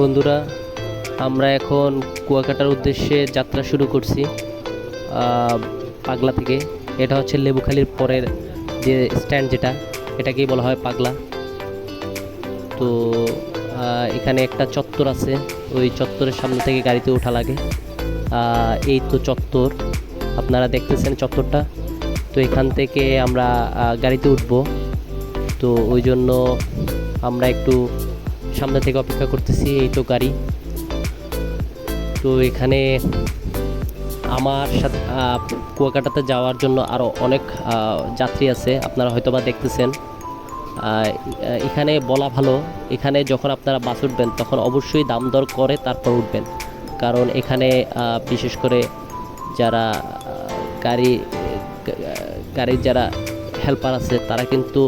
বন্ধুরা, আমরা এখন কুয়াকাটার উদ্দেশ্যে যাত্রা শুরু করছি পাগলা থেকে। এটা হচ্ছে লেবুখালির পরের যে স্ট্যান্ড যেটা, এটাকেই বলা হয় পাগলা। তো এখানে একটা চত্বর আছে, ওই চত্বরের সামনে থেকে গাড়িতে ওঠা লাগে। এই তো চত্বর, আপনারা দেখতেছেন চত্বরটা। তো এখান থেকে আমরা গাড়িতে উঠব। তো ওই জন্য আমরা একটু সামনে থেকে অপেক্ষা করতেছি, এই তো গাড়ি। তো এখানে আমার সাথে কুয়াকাটাতে যাওয়ার জন্য আরও অনেক যাত্রী আছে, আপনারা হয়তো বা দেখতেছেন এখানে বলা ভালো, এখানে যখন আপনারা বাস উঠবেন, তখন অবশ্যই দাম দর করে তারপর উঠবেন। কারণ এখানে বিশেষ করে যারা গাড়ি গাড়ির যারা হেল্পার আছে, তারা কিন্তু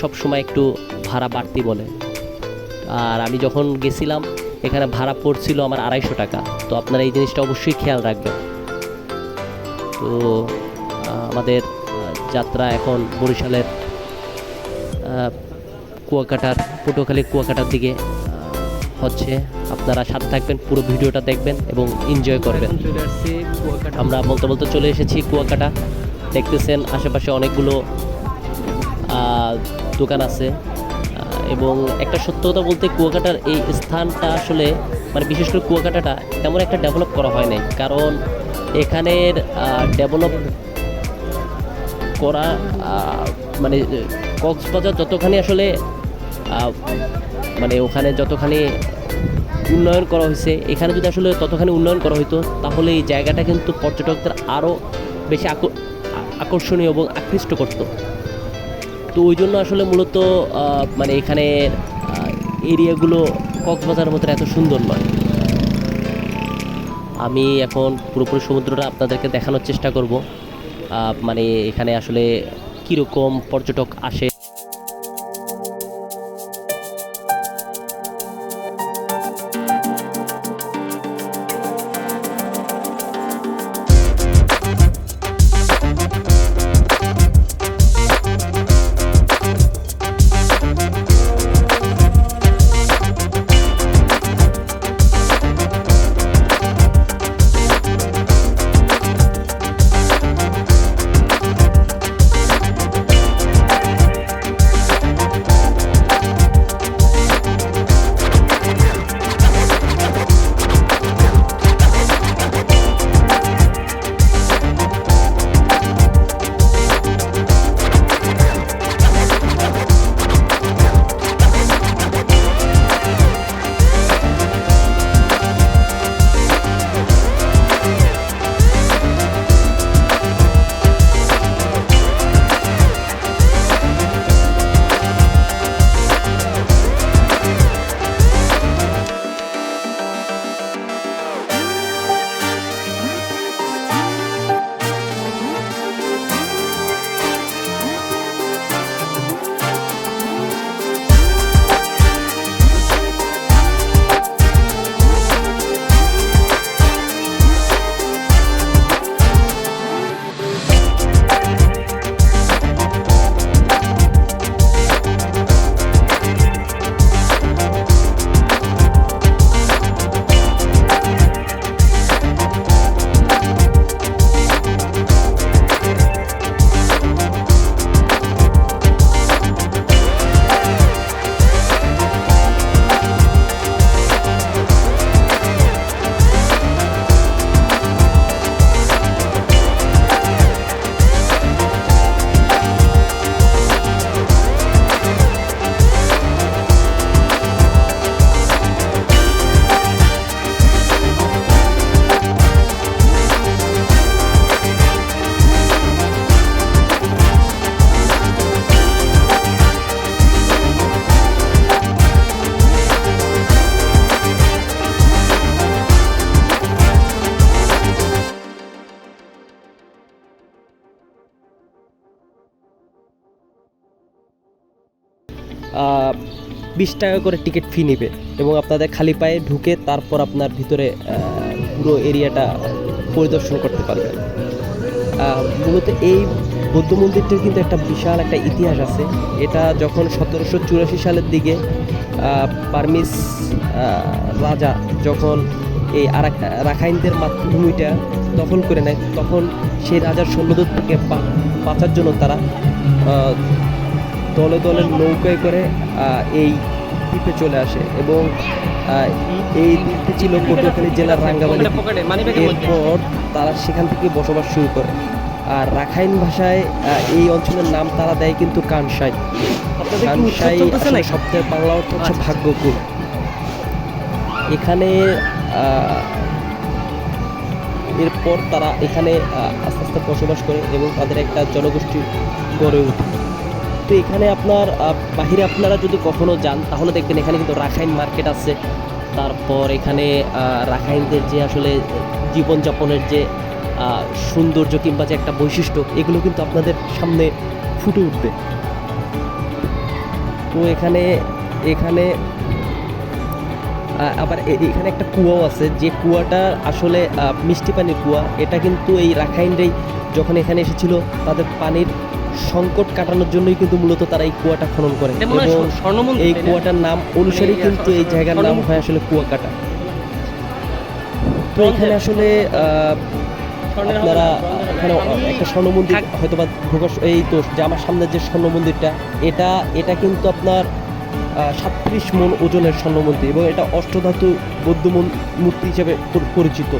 সবসময় একটু ভাড়া বাড়তি বলে। আর আমি যখন গেছিলাম, এখানে ভাড়া পড়ছিল আমার আড়াইশো টাকা। তো আপনারা এই জিনিসটা অবশ্যই খেয়াল রাখবেন। তো আমাদের যাত্রা এখন বরিশালের কুয়াকাটার, পটুয়াখালী কুয়াকাটার দিকে হচ্ছে। আপনারা সাথে থাকবেন, পুরো ভিডিওটা দেখবেন এবং এনজয় করবেন। আমরা বলতে বলতে চলে এসেছি কুয়াকাটা। দেখতেছেন, আশেপাশে অনেকগুলো দোকান আছে। এবং একটা সত্য কথা বলতে কুয়াকাটার এই স্থানটা আসলে মানে বিশেষ করে কুয়াকাটাটা তেমন একটা ডেভেলপ করা হয় নাই কারণ এখানের ডেভেলপ করা মানে কক্সবাজার যতখানি আসলে মানে ওখানে যতখানি উন্নয়ন করা হয়েছে, এখানে যদি আসলে ততখানি উন্নয়ন করা হতো তাহলে এই জায়গাটা কিন্তু পর্যটকদের আরও বেশি আকর- আকর্ষণীয় এবং আকৃষ্ট করতো। তো ওই জন্য আসলে মূলত মানে এখানে এরিয়াগুলো কক্সবাজারের মতো এত সুন্দর নয়। আমি এখন পুরোপুরি সমুদ্রটা আপনাদেরকে দেখানোর চেষ্টা করব। মানে এখানে আসলে কীরকম পর্যটক আসে বিশ টাকা করে টিকিট ফি নেবে এবং আপনাদের খালি পায়ে ঢুকে তারপর আপনার ভিতরে পুরো এরিয়াটা পরিদর্শন করতে পারবেন। মূলত এই বৌদ্ধ মন্দিরটির কিন্তু একটা বিশাল একটা ইতিহাস আছে। এটা যখন সতেরোশো চুরাশি সালের দিকে পারমিস রাজা যখন এই রাখাইনদের মাতৃভূমিটা দখল করে নেয়, তখন সেই রাজার সৈন্যদের থেকে বাঁচার জন্য তারা দলে দলে নৌকায় করে এই দ্বীপে চলে আসে এবং এই দ্বীপটি ছিল পটুয়াখালী জেলার রাঙ্গামাটি এরপর তারা সেখান থেকে বসবাস শুরু করে। আর রাখাইন ভাষায় এই অঞ্চলের নাম তারা দেয় কিন্তু কানসাই। কানসাই শব্দের বাংলা অর্থ হচ্ছে আচ্ছা। ভাগ্যকুল। এখানে এরপর তারা এখানে আস্তে আস্তে বসবাস করে এবং তাদের একটা জনগোষ্ঠী গড়ে ওঠে। তো এখানে আপনার বাহিরে আপনারা যদি কখনো যান, তাহলে দেখবেন এখানে কিন্তু রাখাইন মার্কেট আছে। তারপর এখানে রাখাইনদের যে আসলে জীবনযাপনের যে সৌন্দর্য কিংবা যে একটা বৈশিষ্ট্য, এগুলো কিন্তু আপনাদের সামনে ফুটে উঠবে। তো এখানে এখানে আবার এখানে একটা কুয়াও আছে, যে কুয়াটা আসলে মিষ্টি পানির কুয়া। এটা কিন্তু এই রাখাইনরাই যখন এখানে এসেছিল, তাদের পানির সংকট কাটানোর জন্যই কিন্তু মূলত তারা এই কুয়াটা খনন করে। মনে এবং এই কুয়াটার নাম অনুসারেই কিন্তু এই জায়গার নাম হয় আসলে কুয়াকাটা। তো এখানে আসলে আহ, আপনারা এখানে একটা স্বর্ণ মন্দির হয়তো বা প্রকাশ এই তো যে আমার সামনে যে স্বর্ণ মন্দিরটা এটা এটা কিন্তু আপনার সাতত্রিশ মন ওজনের স্বর্ণ মন্দির এবং এটা অষ্টধাতু বৌদ্ধ মন- মূর্তি হিসেবে পরিচিত।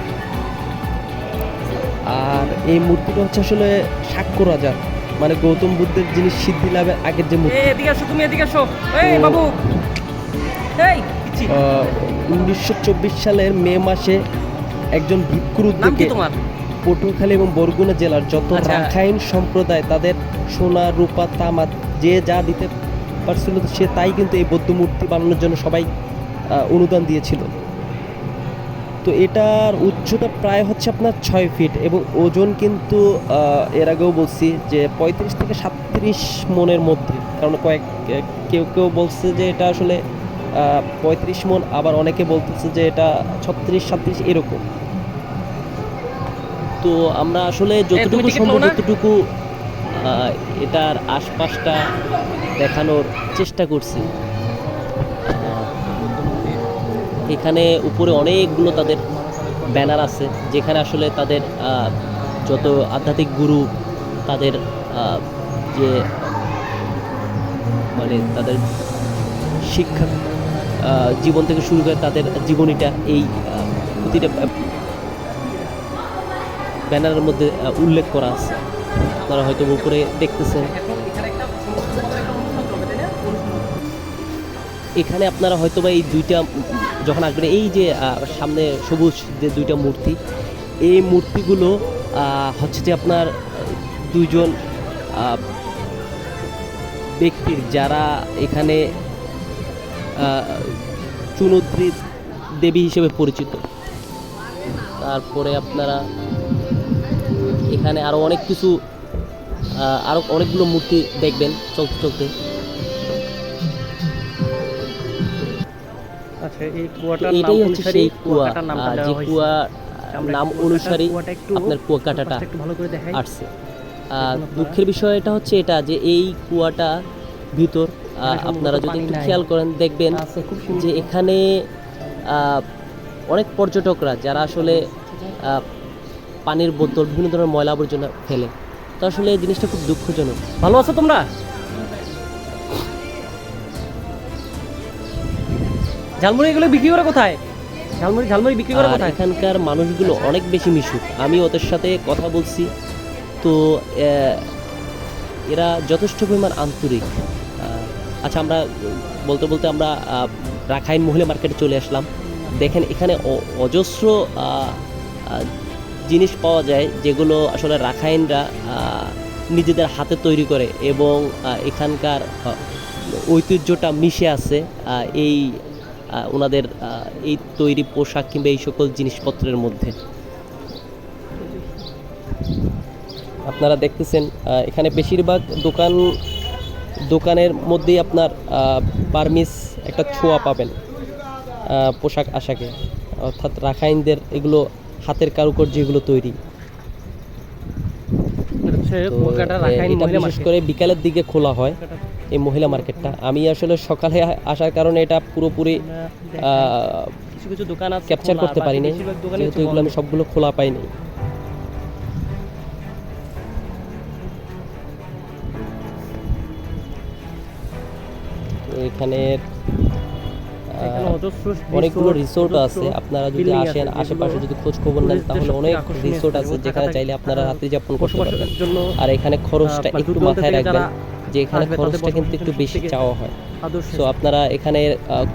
আর এই মূর্তিটা হচ্ছে আসলে সাক্ষ্য রাজার। মানে গৌতম বুদ্ধের যিনি সিদ্ধি লাভের আগের যে এদিকে আসো তুমি এদিকে আসো। এই বাবু। এই উনিশশো চব্বিশ সালের মে মাসে একজন ভিক্ষুর উদ্যোগে পটুয়াখালী এবং বরগুনা জেলার যত আচ্ছা। রাখাইন সম্প্রদায় তাদের সোনা রূপা তামা যে যা দিতে পারছিল সে তাই কিন্তু এই বৌদ্ধ মূর্তি বানানোর জন্য সবাই আহ, অনুদান দিয়েছিল। তো এটার উচ্চতা প্রায় হচ্ছে আপনার ছয় ফিট এবং ওজন কিন্তু এর আগেও বলছি যে পঁয়ত্রিশ থেকে সাতত্রিশ মনের মধ্যে। কারণ কয়েক কেউ কেউ বলছে যে এটা আসলে পঁয়ত্রিশ মন আবার অনেকে বলতেছে যে এটা ছত্রিশ সাতত্রিশ এরকম। তো আমরা আসলে যতটুকু সম্ভব? ততটুকু আহ, এটার আশপাশটা দেখানোর চেষ্টা করছি। এখানে উপরে অনেকগুলো তাদের ব্যানার আছে, যেখানে আসলে তাদের যত আধ্যাত্মিক গুরু, তাদের যে মানে তাদের শিক্ষা জীবন থেকে শুরু করে তাদের জীবনীটা, এই প্রতিটা ব্যানারের মধ্যে উল্লেখ করা আছে। আপনারা হয়তো উপরে দেখতেছেন। এখানে আপনারা হয়তো বা এই দুইটা যখন আসবেন এই যে সামনে সবুজ যে দুইটা মূর্তি এই মূর্তিগুলো হচ্ছে যে আপনার আহ, ব্যক্তির যারা এখানে চুনদ্রী দেবী হিসেবে পরিচিত। তারপরে আপনারা এখানে আরও অনেক কিছু আরও অনেকগুলো মূর্তি দেখবেন চলতে চলতে। আচ্ছা এই কুয়াটার নাম এটাই হচ্ছে সেই কুয়া যে কুয়া নাম অনুসারে আপনার কুয়াকাটাটা পাশটা একটু ভালো করে দেখাই। আসছে। দুঃখের বিষয় এটা হচ্ছে এটা যে এই কুয়াটা ভিতর আপনারা যদি একটু খেয়াল করেন দেখবেন যে এখানে আহ, অনেক পর্যটকরা যারা আসলে আহ, পানির বোতল বিভিন্ন ধরনের ময়লা আবর্জনা ফেলে। তো আসলে এই জিনিসটা খুব দুঃখজনক। ভালো আছো তোমরা? ঝালমুড়ি এগুলো বিক্রি করে কোথায়? ঝালমুড়ি ঝালমুড়ি বিক্রি করে কোথায়? এখানকার মানুষগুলো অনেক বেশি মিশুক। আমি ওদের সাথে কথা বলছি। তো এরা যথেষ্ট পরিমাণ আন্তরিক। আচ্ছা আমরা বলতে বলতে আমরা রাখাইন মহিলা মার্কেটে চলে আসলাম। দেখেন এখানে অজস্র জিনিস পাওয়া যায় যেগুলো আসলে রাখাইনরা নিজেদের হাতে তৈরি করে এবং এখানকার ঐতিহ্যটা মিশে আছে এই ওনাদের এই তৈরি পোশাক কিংবা এই সকল জিনিসপত্রের মধ্যে। আপনারা দেখতেছেন এখানে বেশিরভাগ দোকান দোকানের মধ্যেই আপনার আহ, বার্মিস একটা ছোঁয়া পাবেন পোশাক আশাকে। অর্থাৎ রাখাইনদের এগুলো হাতের কারুকার্য যেগুলো তৈরি। বিশেষ করে বিকালের দিকে খোলা হয়। এই মহিলা মার্কেটটা। আমি আসলে সকালে আসার কারণে এটা পুরোপুরি কিছু কিছু দোকান ক্যাপচার করতে পারিনি। যেহেতু এগুলো আমি সবগুলো খোলা পাইনি। এখানে অনেকগুলো রিসোর্ট আছে। আপনারা যদি আসেন আশেপাশে যদি খোঁজ খবর নেন তাহলে অনেক রিসোর্ট আছে যেখানে চাইলে আপনারা রাত্রি যাপন করতে পারবেন। আর এখানে খরচটা মানে একটু মাথায় থেকে রাখবেন। যে এখানে খরচটা কিন্তু একটু বেশি চাওয়া হয়। সো আপনারা এখানে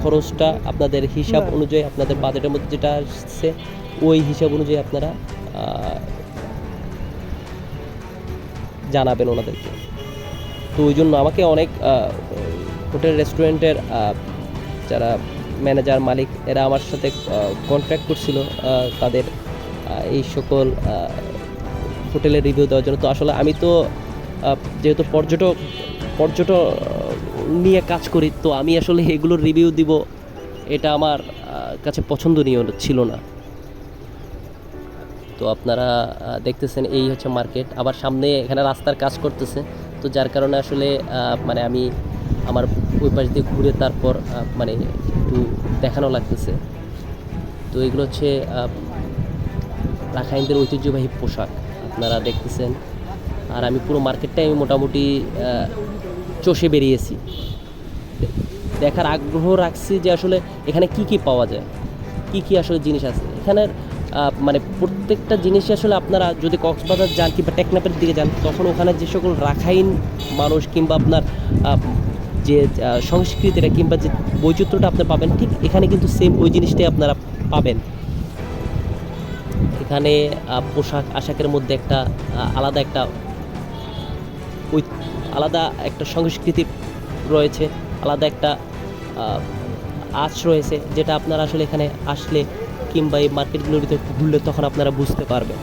খরচটা আপনাদের হিসাব অনুযায়ী আপনাদের বাজেটের মধ্যে যেটা আসছে ওই হিসাব অনুযায়ী আপনারা জানাবেন ওনাদেরকে। তো ওই জন্য আমাকে অনেক হোটেল রেস্টুরেন্টের যারা ম্যানেজার মালিক এরা আমার সাথে কন্ট্যাক্ট করছিল তাদের এই সকল হোটেলের রিভিউ দেওয়ার জন্য। তো আসলে আমি তো যেহেতু পর্যটক পর্যটক নিয়ে কাজ করি, তো আমি আসলে এগুলোর রিভিউ দিব। এটা আমার কাছে পছন্দনীয় ছিল না। তো আপনারা দেখতেছেন এই হচ্ছে মার্কেট আবার সামনে এখানে রাস্তার কাজ করতেছে। তো যার কারণে আসলে মানে আমি আমার ওই পাশ দিয়ে ঘুরে তারপর মানে একটু দেখানো লাগতেছে। তো এগুলো হচ্ছে রাখাইনদের ঐতিহ্যবাহী পোশাক। আপনারা দেখতেছেন। আর আমি পুরো মার্কেটটাই আমি মোটামুটি চষে বেরিয়েছি। দেখার আগ্রহ রাখছি যে আসলে এখানে কি কি পাওয়া যায়, কি কি আসলে জিনিস আছে। এখানের মানে প্রত্যেকটা জিনিসই আসলে আপনারা যদি কক্সবাজার যান কিংবা টেকনাপের দিকে যান, তখন ওখানে যে সকল রাখাইন মানুষ কিংবা আপনার যে সংস্কৃতিটা কিংবা যে বৈচিত্র্যটা আপনি পাবেন, ঠিক এখানে কিন্তু সেম ওই জিনিসটাই আপনারা পাবেন। এখানে পোশাক আশাকের মধ্যে একটা আলাদা একটা ওই আলাদা একটা সংস্কৃতি রয়েছে, আলাদা একটা আঁচ রয়েছে, যেটা আপনারা আসলে এখানে আসলে কিংবা এই মার্কেটগুলোর ভিতরে ঘুরলে তখন আপনারা বুঝতে পারবেন।